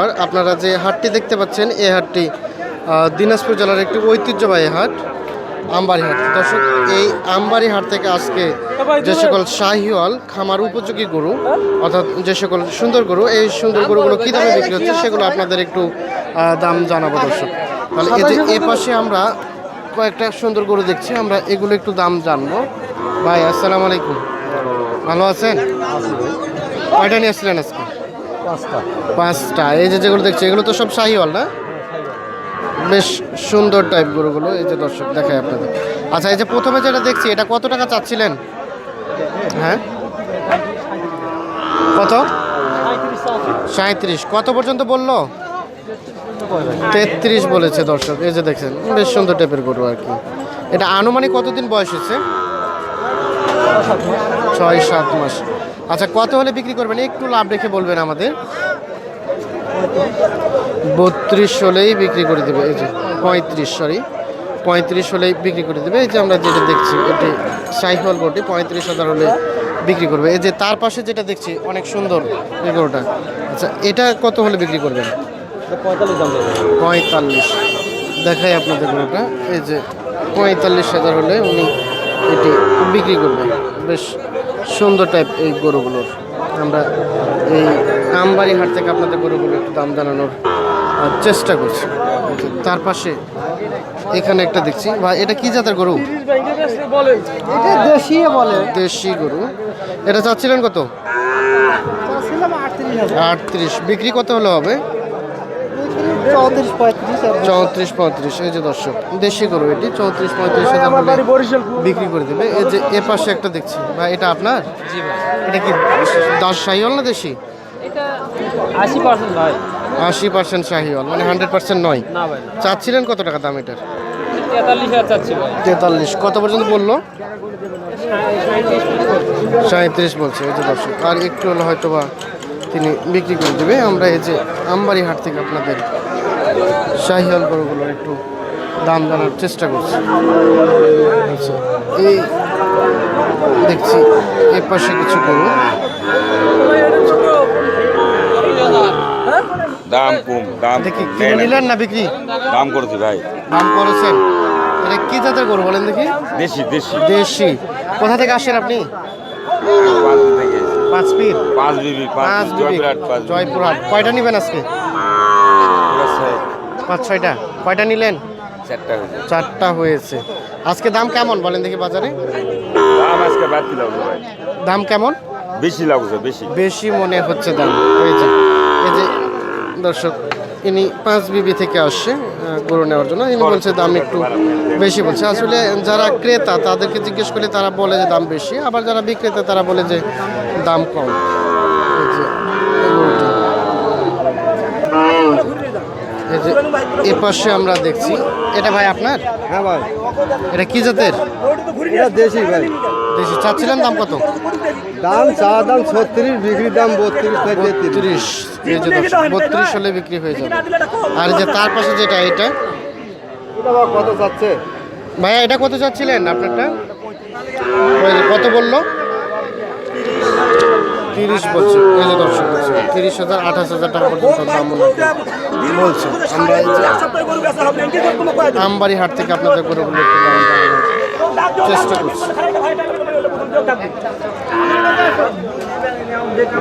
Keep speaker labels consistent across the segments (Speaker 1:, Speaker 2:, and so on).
Speaker 1: আর আপনারা যে হাটটি দেখতে পাচ্ছেন এই হাটটি দিনাজপুর জেলার একটি ঐতিহ্যবাহী হাট আমবাড়ি হাট। দর্শক এই আমবাড়ি হাট থেকে আজকে যে সকল শাহিওয়াল খামার উপযোগী গরু অর্থাৎ যে সকল সুন্দর গরু এই সুন্দর গরুগুলো কী দামে বিক্রি হচ্ছে সেগুলো আপনাদের একটু দাম জানাব দর্শক। তাহলে এই যে এ পাশে আমরা কয়েকটা সুন্দর গরু দেখছি আমরা এগুলো একটু দাম জানব। ভাই আসসালামু আলাইকুম। ভালো আছেন? কয়টা নিয়ে আসছিলেন আজকে? পাঁচটা। এই যে যেগুলো দেখছি, এগুলো তো সব শাহিওয়াল না? বেশ সুন্দর টাইপ গরুগুলো, এই যে দর্শক দেখায় আপনাদের। আচ্ছা এই যে প্রথমে যেটা দেখছি, এটা কত টাকা চাচ্ছিলেন? হ্যাঁ? কত? সাঁত্রিশ কত পর্যন্ত বলল? তেত্রিশ বলেছে দর্শক, এই যে দেখছেন, বেশ সুন্দর টাইপের গরু আর কি। এটা আনুমানিক কতদিন বয়স হয়েছে? ছয় সাত মাস। আচ্ছা কত হলে বিক্রি করবেন? একটু লাভ রেখে বলবেন আমাদের। বত্রিশ হলেই বিক্রি করে দেবে এই যে পঁয়ত্রিশ সরি পঁয়ত্রিশ হলেই বিক্রি করে দেবে। এই যে আমরা যেটা দেখছি এটি সাইফল গোটি পঁয়ত্রিশ হাজার হলে বিক্রি করবে। এই যে তার পাশে যেটা দেখছি অনেক সুন্দর এই গরুটা আচ্ছা এটা কত হলে বিক্রি করবেন? পঁয়তাল্লিশ দেখাই আপনাদের গরুটা এই যে পঁয়তাল্লিশ হাজার হলে উনি এটি বিক্রি করবেন। বেশ সুন্দর টাইপ এই গরুগুলোর। আমরা এই আমবাড়ি হাট থেকে আপনাদের গরুগুলো একটু দাম জানানোর চেষ্টা করছি। তার পাশে এখানে একটা দেখছি। বা এটা কি জাতের গরু?
Speaker 2: দেশি বলে।
Speaker 1: দেশি গরু। এটা চাচ্ছিলেন কত?
Speaker 2: আটত্রিশ।
Speaker 1: বিক্রি কত হলে হবে?
Speaker 2: চৌত্রিশ পঁয়ত্রিশ
Speaker 1: চৌত্রিশ পঁয়ত্রিশ এই যে দর্শক দেশি গরু এটি চৌত্রিশ পঁয়ত্রিশ বিক্রি করে দেবে। এই যে এ পাশে একটা দেখছি। ভাই এটা আপনার? এটা কি দশ শাহিওয়াল না দেশি?
Speaker 3: এটা আশি পার্সেন্ট নয়
Speaker 1: আশি পার্সেন্ট শাহিওয়াল মানে হান্ড্রেড পার্সেন্ট নয়। চাচ্ছিলেন কত টাকা দাম এটার?
Speaker 3: তেতাল্লিশ
Speaker 1: কত পর্যন্ত বলল? সাঁত্রিশ বলছে এই যে দর্শক। আর একটু হলে হয়তো বা তিনি বিক্রি করে দেবে। আমরা এই যে আমবাড়ি হাট থেকে আপনাদের শাহিওয়াল গরুগুলো একটু দাম জানার চেষ্টা করছি। এই দেখছি এ পাশে কিছু গরু।
Speaker 4: দাম কম দাম
Speaker 1: দেখি কিনে
Speaker 4: না।
Speaker 1: নিলেন না বিক্রি?
Speaker 4: দাম করছি ভাই।
Speaker 1: দাম করেছেন। এটা কি জাতের গরু বলেন দেখি?
Speaker 4: দেশি দেশি।
Speaker 1: দেশি। কোথা থেকে আসেন আপনি?
Speaker 4: পাঁচ থেকে।
Speaker 1: পাঁচ
Speaker 4: বিবি
Speaker 1: পাঁচ বিবি।
Speaker 4: জয়পুরহাট।
Speaker 1: কয়টা নেবেন আজকে? পাঁচ ছয়টা? কয়টা নিলেন?
Speaker 4: চারটা হয়েছে।
Speaker 1: চারটা হয়েছে। আজকে দাম কেমন বলেন দেখি বাজারে?
Speaker 4: দাম আজকে বাড়তি লাগবে ভাই।
Speaker 1: দাম কেমন?
Speaker 4: বেশি লাগছে বেশি।
Speaker 1: বেশি মনে হচ্ছে দাম। এই যে এই যে দর্শক ইনি পাঁচ বিবি থেকে আসছে গরু নেওয়ার জন্য। ইনি বলছে দাম একটু বেশি বলছে। আসলে যারা ক্রেতা তাদেরকে জিজ্ঞেস করলে তারা বলে যে দাম বেশি আবার যারা বিক্রেতা তারা বলে যে দাম কম এই যে এই গরুটি। এই যে এ পাশে আমরা দেখছি। এটা ভাই আপনার?
Speaker 2: হ্যাঁ ভাই।
Speaker 1: এটা কি জাতের?
Speaker 2: এটা দেশি ভাই।
Speaker 1: দেশি। চাচ্ছিলেন দাম কত?
Speaker 2: দাম চা দাম ছত্রিশ বিক্রি দাম বত্রিশ থেকে তেত্রিশ।
Speaker 1: বত্রিশ। হলে বিক্রি হয়ে যাবে। আর যে তার পাশে যেটা এটা
Speaker 2: কত যাচ্ছে
Speaker 1: ভাইয়া এটা কত চাচ্ছিলেন আপনারটা? কত বলল? তিরিশ বলছে। এই যে দর্শক তিরিশ হাজার আঠাশ হাজার টাকা পর্যন্ত দাম বলছে। আমরা আমবাড়ি হাট থেকে আপনাদের করে বলে চেষ্টা করছি।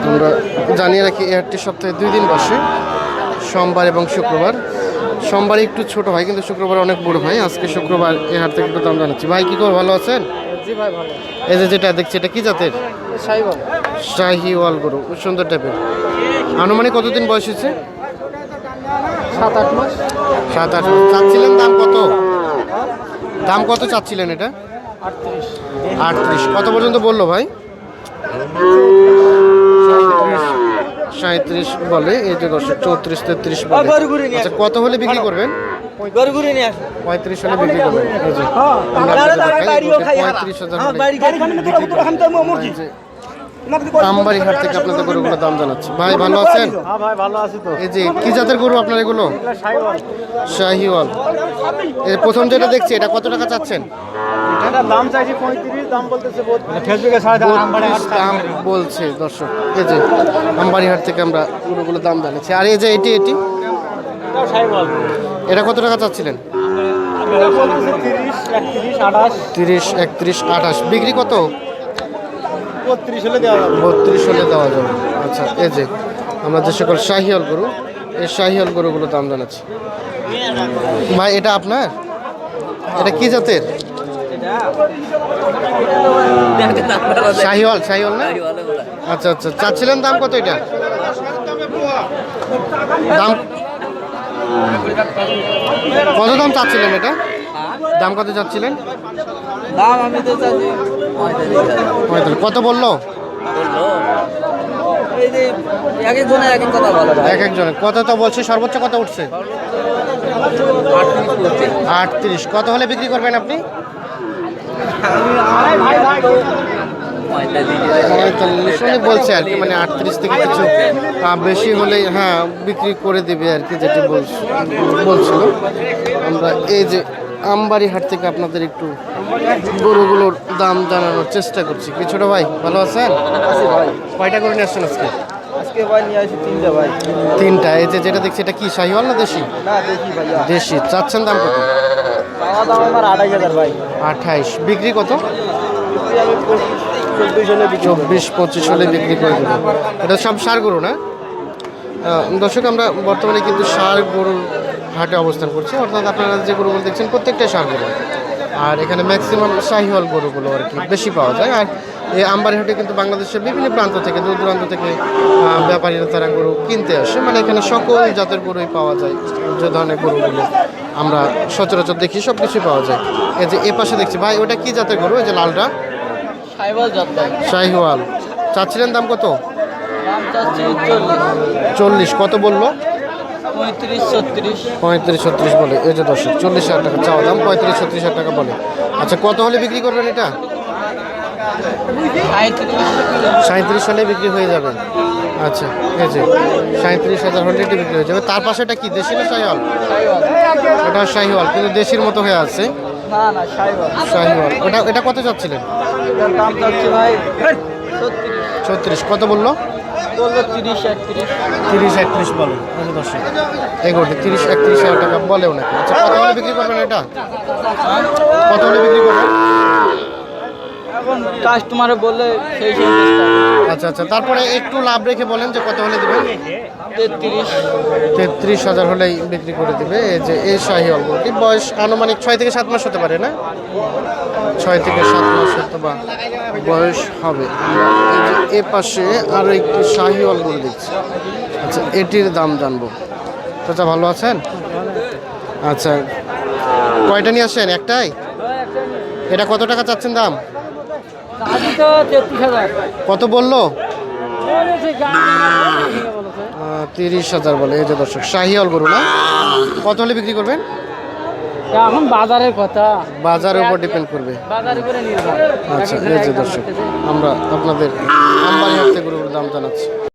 Speaker 1: আমরা জানিয়ে রাখি এই হাটটি সপ্তাহে দুই দিন বসে সোমবার এবং শুক্রবার। সোমবার একটু ছোট হয় কিন্তু শুক্রবার অনেক বড় হয়। আজকে শুক্রবার এই হাট থেকে একটু দাম জানাচ্ছি। ভাই কি করে ভালো আছেন? এই যে যেটা দেখছি এটা কি জাতের?
Speaker 2: সাই বল
Speaker 1: শাহি ওয়াল গরু খুব সুন্দর টাইপের। আনুমানিক কতদিন বয়স হয়েছে?
Speaker 2: সাত আট মাস।
Speaker 1: সাত আট মাস। চাচ্ছিলেন দাম কত? দাম কত চাচ্ছিলেন এটা?
Speaker 2: আটত্রিশ।
Speaker 1: কত পর্যন্ত বলল ভাই? সাঁত্রিশ। বলে এই যে দর্শক চৌত্রিশ তেত্রিশ আচ্ছা কত হলে বিক্রি করবেন? পঁয়ত্রিশ হলে বিক্রি করবেন। এই যে আমরা আপনাদের দেখাই, এই গরুটি পঁয়ত্রিশ হাজার হলে আমবাড়ি হাট থেকে আপনাদের গরুগুলোর দাম জানাচ্ছি। ভাই ভালো আছেন?
Speaker 2: হ্যাঁ ভাই ভালো আছি তো।
Speaker 1: এই যে কি জাতের গরু আপনার এগুলো? শাহিওয়াল এই প্রথম যেটা দেখছি এটা কত টাকা চাচ্ছেন?
Speaker 2: দাম চাইছি পঁয়ত্রিশ দাম বলতেছে ফেসবুকে সাড়ে
Speaker 1: বত্রিশ দাম বলছে দর্শক। এই যে থেকে আমরা গরুগুলোর দাম জানাচ্ছি। আর এই যে এটি এটি? এটা কত টাকা চাচ্ছিলেন?
Speaker 2: তিরিশ একত্রিশ আঠাশ।
Speaker 1: বিক্রি কত?
Speaker 2: বত্রিশ হলে দেওয়া যাবে।
Speaker 1: বত্রিশ হলে দেওয়া যাবে। আচ্ছা এই যে আমরা যে সকল শাহিয়াল গরু, এই শাহিয়াল গরুগুলো দাম জানাচ্ছি ভাই, এটা আপনার? এটা কি জাতের? শাহিওয়াল শাহিওয়াল না? আচ্ছা আচ্ছা চাচ্ছিলেন দাম কত এটা? দাম কত দাম চাচ্ছিলেন এটা? দাম কত চাচ্ছিলেন?
Speaker 3: দাম আমি তো চাচ্ছি পঁয়তাল্লিশ
Speaker 1: কত বলল?
Speaker 3: এক একজনে
Speaker 1: কত তো বলছে? সর্বোচ্চ কত উঠছে?
Speaker 3: আটত্রিশ।
Speaker 1: কত হলে বিক্রি করবেন আপনি?
Speaker 3: পঁয়তাল্লিশ
Speaker 1: উনি বলছে আর কি মানে আটত্রিশ থেকে কিছু বেশি হলে হ্যাঁ বিক্রি করে দেবে আর কি যেটি বলছ- বলছিল। আমরা এই যে আমবাড়ি হাট থেকে আপনাদের একটু গরুগুলোর দাম জানানোর চেষ্টা করছি। কি ছোট ভাই ভালো আছেন? কয়টা করে নিয়ে আসছেন আজকে?
Speaker 2: আজকে ভাই নিয়ে আসি তিনটা ভাই।
Speaker 1: তিনটা। এই যে যেটা দেখছি এটা কি শাহিওয়াল না দেশি?
Speaker 2: না
Speaker 1: দেশি চাচ্ছেন দাম কত?
Speaker 2: দাম আমার আড়াই হাজার ভাই।
Speaker 1: আঠাইশ বিক্রি কত।
Speaker 2: চব্বিশ
Speaker 1: পঁচিশ হলে বিক্রি করে দেবো। এটা সব সার গরু না? দর্শক আমরা বর্তমানে কিন্তু সার গরুর হাটে অবস্থান করছে অর্থাৎ আপনারা যে গরুগুলো দেখছেন প্রত্যেকটাই সার গরু। আর এখানে ম্যাক্সিমাম শাহিওয়াল গরুগুলো আর কি বেশি পাওয়া যায়। আর এই আমবাড়ি হাটে কিন্তু বাংলাদেশের বিভিন্ন প্রান্ত থেকে দূর দূরান্ত থেকে ব্যাপারীরা তারা গরু কিনতে আসে। মানে এখানে সকল জাতের গরুই পাওয়া যায় যে ধরনের গরুগুলো আমরা সচরাচর দেখি সব কিছুই পাওয়া যায়। এই যে এ পাশে দেখছি ভাই ওটা কি জাতের গরু? এই যে লালটা? শাহিওয়াল চাচ্ছিলেন দাম কত?
Speaker 3: চল্লিশ।
Speaker 1: চল্লিশ। কত বলল?
Speaker 3: পঁয়ত্রিশ ছত্রিশ।
Speaker 1: বলে। এই যে দর্শক চল্লিশ হাজার টাকা চাওয়া দাম পঁয়ত্রিশ ছত্রিশ হাজার টাকা বলে। আচ্ছা কত হলে বিক্রি করবেন এটা?
Speaker 3: সাঁত্রিশ
Speaker 1: হলে বিক্রি হয়ে যাবে। আচ্ছা এই যে সাঁত্রিশ হাজার হলে এটা বিক্রি হয়ে যাবে। তার পাশে এটা কি দেশি না শাহিওয়াল? এটা শাহিওয়াল কিন্তু দেশির মতো হয়ে আছে। শাহিওয়াল। ওটা এটা কত চাচ্ছিলেন?
Speaker 3: ছত্রিশ
Speaker 1: কত বলল?
Speaker 3: তিরিশ একত্রিশ।
Speaker 1: তিরিশ একত্রিশ বলে দর্শক এগোটি তিরিশ একত্রিশ হাজার টাকা নাকি? আচ্ছা কত হলে বিক্রি করবেন এটা? কত হলে বিক্রি করবেন?
Speaker 3: এখন কাস্টমারে বললে সেই
Speaker 1: আচ্ছা আচ্ছা তারপরে একটু লাভ রেখে বলেন যে কত হলে দেবেন।
Speaker 3: তেত্রিশ।
Speaker 1: তেত্রিশ হাজার হলেই বিক্রি করে দিবে। এই যে এই শাহি অল্পটি বয়স আনুমানিক ছয় থেকে সাত মাস হতে পারে না? ছয় থেকে সাত মাস হতে বা বয়স হবে। এ পাশে আরও একটি শাহি অলগুলো দেখছি। আচ্ছা এটির দাম জানব। চাচা, ভালো আছেন? আচ্ছা কয়টা নিয়ে আসেন একটাই? এটা কত টাকা চাচ্ছেন দাম? কত বলল? তিরিশ হাজার বলে। এই যে দর্শক শাহিয়াল গরু না? কত হলে বিক্রি করবেন?
Speaker 3: এখন বাজারের কথা।
Speaker 1: বাজারের উপর ডিপেন্ড করবে।
Speaker 3: বাজারের উপরে নির্ভর।
Speaker 1: আচ্ছা এই যে দর্শক আমরা আপনাদের আমবানি হাট থেকে গরুর দাম জানাচ্ছি।